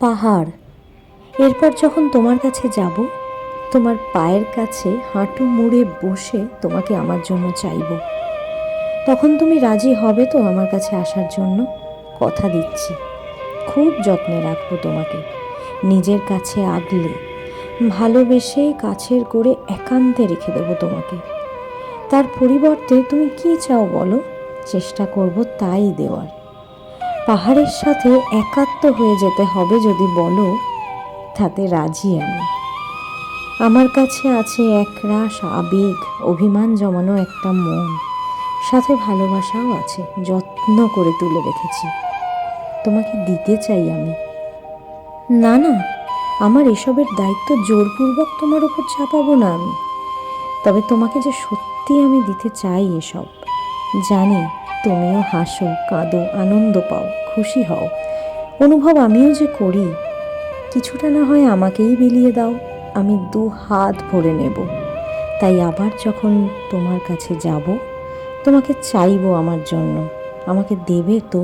পাহাড়। এরপর যখন তোমার কাছে যাব, তোমার পায়ের কাছে হাঁটু মুড়ে বসে তোমাকে আমার জন্য চাইব। তখন তুমি রাজি হবে তো আমার কাছে আসার জন্য। কথা দিচ্ছি। খুব যত্নে রাখব তোমাকে। নিজের কাছে আগলে, ভালোবেসে কাছের করে একান্তে রেখে দেবো তোমাকে। তার পরিবর্তে তুমি কি চাও বলো? চেষ্টা করব তাই দেওয়ার। পাহাড়ের সাথে একাত্ম হয়ে যেতে হবে যদি বলো, তাতে রাজি আমি। আমার কাছে আছে এক একরাশ আবেগ, অভিমান জমানো একটা মন। সাথে ভালোবাসাও আছে, যত্ন করে তুলে রেখেছি। তোমাকে দিতে চাই আমি। না না, আমার এসবের দায়িত্ব জোরপূর্বক তোমার উপর চাপাবো না আমি। তবে তোমাকে যে সত্যি আমি দিতে চাই এসব, জানি তুমিও হাসো, কাঁদো, আনন্দ পাও, খুশি হও। অনুভব আমিও যে করি, কিছুটা না হয় আমাকেই বিলিয়ে দাও, আমি দু হাত ভরে নেব। তাই আবার যখন তোমার কাছে যাব, তোমাকে চাইব আমার জন্য, আমাকে দেবে তো